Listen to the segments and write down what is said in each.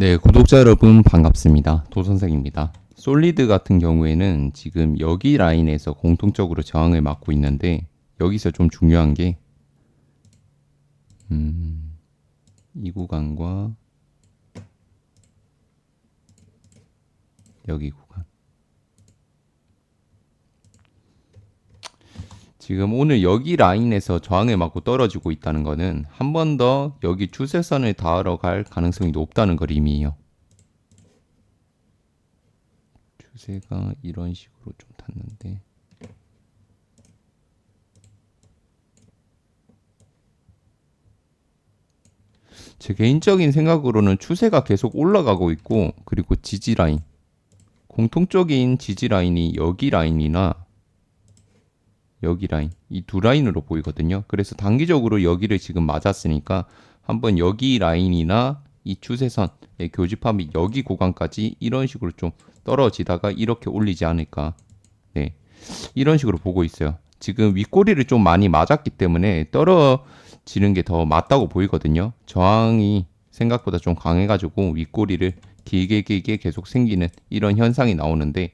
네, 구독자 여러분 반갑습니다. 도선생입니다. 솔리드 같은 경우에는 지금 여기 라인에서 공통적으로 저항을 맞고 있는데 여기서 좀 중요한 게 음, 이 구간과 여기 구간 지금 오늘 여기 라인에서 저항을 맞고 떨어지고 있다는 거는 한 번 더 여기 추세선을 닿으러 갈 가능성이 높다는 걸 의미해요. 추세가 이런 식으로 좀 탔는데 제 개인적인 생각으로는 추세가 계속 올라가고 있고 그리고 지지 라인 공통적인 지지 라인이 여기 라인이나 여기 라인 이 두 라인으로 보이거든요. 그래서 단기적으로 여기를 지금 맞았으니까 한번 여기 라인이나 이 추세선의 교집합이 여기 구간까지 이런 식으로 좀 떨어지다가 이렇게 올리지 않을까. 네. 이런 식으로 보고 있어요. 지금 윗꼬리를 좀 많이 맞았기 때문에 떨어지는 게 더 맞다고 보이거든요. 저항이 생각보다 좀 강해가지고 윗꼬리를 길게 길게 계속 생기는 이런 현상이 나오는데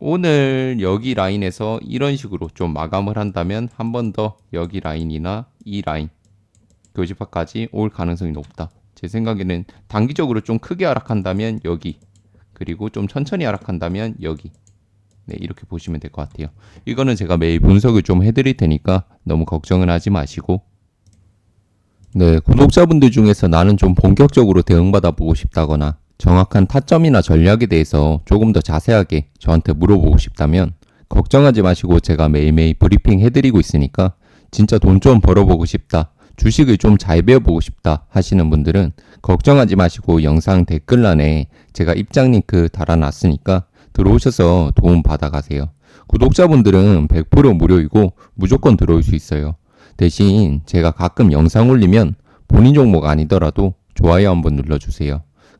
오늘 여기 라인에서 이런 식으로 좀 마감을 한다면 한 번 더 여기 라인이나 이 라인 교집합까지 올 가능성이 높다. 제 생각에는 단기적으로 좀 크게 하락한다면 여기 그리고 좀 천천히 하락한다면 여기 네 이렇게 보시면 될 것 같아요. 이거는 제가 매일 분석을 좀 해드릴 테니까 너무 걱정은 하지 마시고 네 구독자분들 중에서 나는 좀 본격적으로 대응받아 보고 싶다거나 정확한 타점이나 전략에 대해서 조금 더 자세하게 저한테 물어보고 싶다면 걱정하지 마시고 제가 매일매일 브리핑 해드리고 있으니까 진짜 돈 좀 벌어보고 싶다. 주식을 좀 잘 배워보고 싶다 하시는 분들은 걱정하지 마시고 영상 댓글란에 제가 입장 링크 달아놨으니까 들어오셔서 도움 받아가세요. 구독자분들은 100% 무료이고 무조건 들어올 수 있어요. 대신 제가 가끔 영상 올리면 본인 종목 아니더라도 좋아요 한번 눌러주세요.